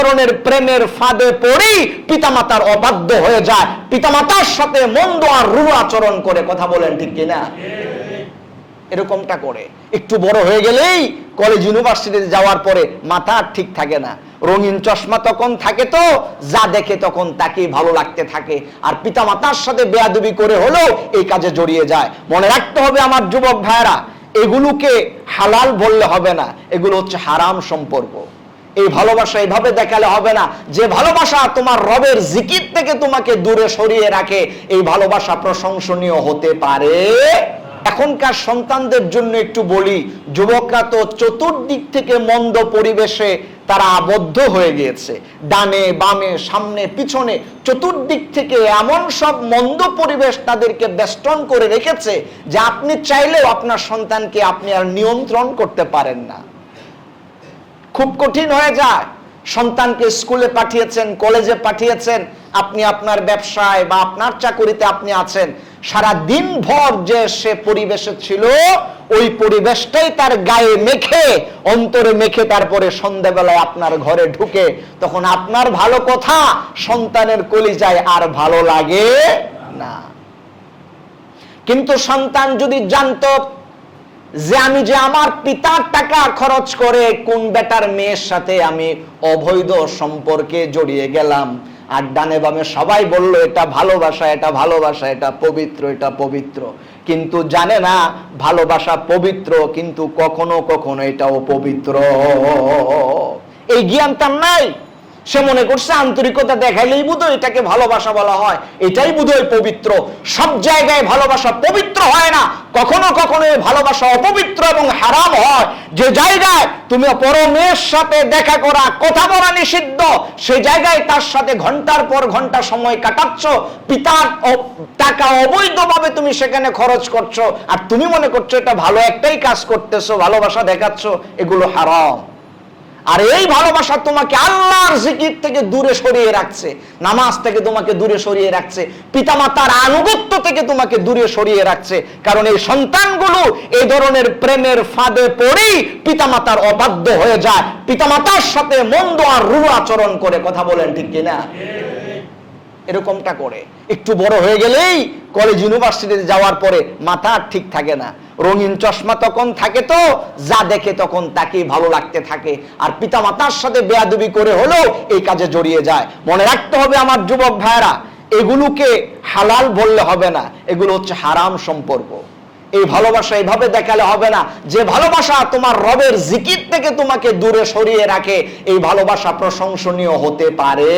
ধরনের প্রেমের ফাঁদে পড়ি পিতামাতার অবাধ্য হয়ে যায়। পিতামাতার সাথে মন্দ আর রু আচরণ করে কথা বলেন ঠিক কিনা? এরকমটা করে। একটু বড় হয়ে গেলেই কলেজ ইউনিভার্সিটিতে যাওয়ার পরে মাথা আর ঠিক থাকে না। রঙিন চশমা তখন থাকে তো, যা দেখে তখন তাকেই ভালো লাগতে থাকে। আর পিতা মাতার সাথে বেয়াদবি করে হলেও এই কাজে জড়িয়ে যায়। মনে রাখতে হবে আমার যুবক ভাইরা এগুলোকে হালাল বললে হবে না। এগুলো হচ্ছে হারাম সম্পর্ক। এই ভালোবাসা এইভাবে দেখালে হবে না। যে ভালোবাসা তোমার রবের জিকির থেকে তোমাকে দূরে সরিয়ে রাখে, এই ভালোবাসা প্রশংসনীয় হতে পারে। এখনকার সন্তানদের জন্য একটু বলি, যুবকরা তো চতুর্দিক থেকে মন্দ পরিবেশে তারা আবদ্ধ হয়ে গিয়েছে। ডানে, বামে, সামনে, পিছনে চতুর্দিক থেকে এমন সব মন্দ পরিবেশ তাদেরকে বেষ্টন করে রেখেছে যে আপনি চাইলেও আপনার সন্তানকে আপনি আর নিয়ন্ত্রণ করতে পারেন না। খুব কঠিন হয়ে যায়। সন্তানকে স্কুলে পাঠিয়েছেন, কলেজে পাঠিয়েছেন, আপনি আপনার ব্যবসায় বা আপনার চাকুরিতে আপনি আছেন। সারা দিন ভর যে সে পরিবেশে ছিল, ওই পরিবেশটাই তার গায়ে মেখে, অন্তরে মেখে তারপরে সন্ধ্যাবেলায় আপনার ঘরে ঢুকে, তখন আপনার ভালো কথা সন্তানের কলিজায় আর ভালো লাগে না। কিন্তু সন্তান যদি জানতো যে আমি যে আমার পিতার টাকা খরচ করে কোন বেটার মেয়ের সাথে আমি অবৈধ সম্পর্কে জড়িয়ে গেলাম আর ডানে বামে সবাই বলল, এটা ভালোবাসা এটা ভালোবাসা, এটা পবিত্র এটা পবিত্র। কিন্তু জানে না, ভালোবাসা পবিত্র, কিন্তু কখনো কখনো এটাও পবিত্র। এই জ্ঞান তার নাই। সে মনে করছে আন্তরিকতা দেখাইলেই বুধ এটাকে ভালোবাসা বলা হয়। এটাই বুধই পবিত্র। সব জায়গায় ভালোবাসা পবিত্র হয় না। কখনো কখনো এই ভালোবাসা অপবিত্র এবং হারাম হয়। যে জায়গায় তুমি পরমের সাথে দেখা করা, কথা বলা নিষিদ্ধ সেই জায়গায় তার সাথে ঘণ্টার পর ঘণ্টা সময় কাটাচ্ছ। পিতার টাকা অবৈধভাবে তুমি সেখানে খরচ করছ। আর তুমি মনে করছ এটা ভালো একটাই কাজ করতেছো, ভালোবাসা দেখাচ্ছ, এগুলো হারাম। আর এই ভালোবাসা তোমাকে আল্লাহর জিকির থেকে দূরে সরিয়ে রাখছে, নামাজ থেকে তোমাকে দূরে সরিয়ে রাখছে, পিতামাতার আনুগত্য থেকে তোমাকে দূরে সরিয়ে রাখছে, কারণ এই সন্তানগুলো এই ধরনের প্রেমের ফাঁদে পড়েই পিতামাতার অবাধ্য হয়ে যায়। পিতামাতার সাথে মন্দ আর রু আচরণ করে কথা বলেন ঠিক কিনা? এরকমটা করে। একটু বড় হয়ে গেলেই কলেজ ইউনিভার্সিটিতে যাওয়ার পরে মাথা ঠিক থাকে না। রঙিন চশমা তখন থাকে তো, যা দেখে তখন তাকেই ভালো লাগতে থাকে। আর পিতা মাতার সাথে বেয়াদবি করে হলেও এই কাজে জড়িয়ে যায়। মনে রাখতে হবে আমার যুবক ভাইয়েরা, এগুলোকে হালাল বললে হবে না, এগুলো হচ্ছে হারাম সম্পর্ক। এই ভালোবাসা এইভাবে দেখালে হবে না, যে ভালোবাসা তোমার রবের জিকির থেকে তোমাকে দূরে সরিয়ে রাখে, এই ভালোবাসা প্রশংসনীয় হতে পারে।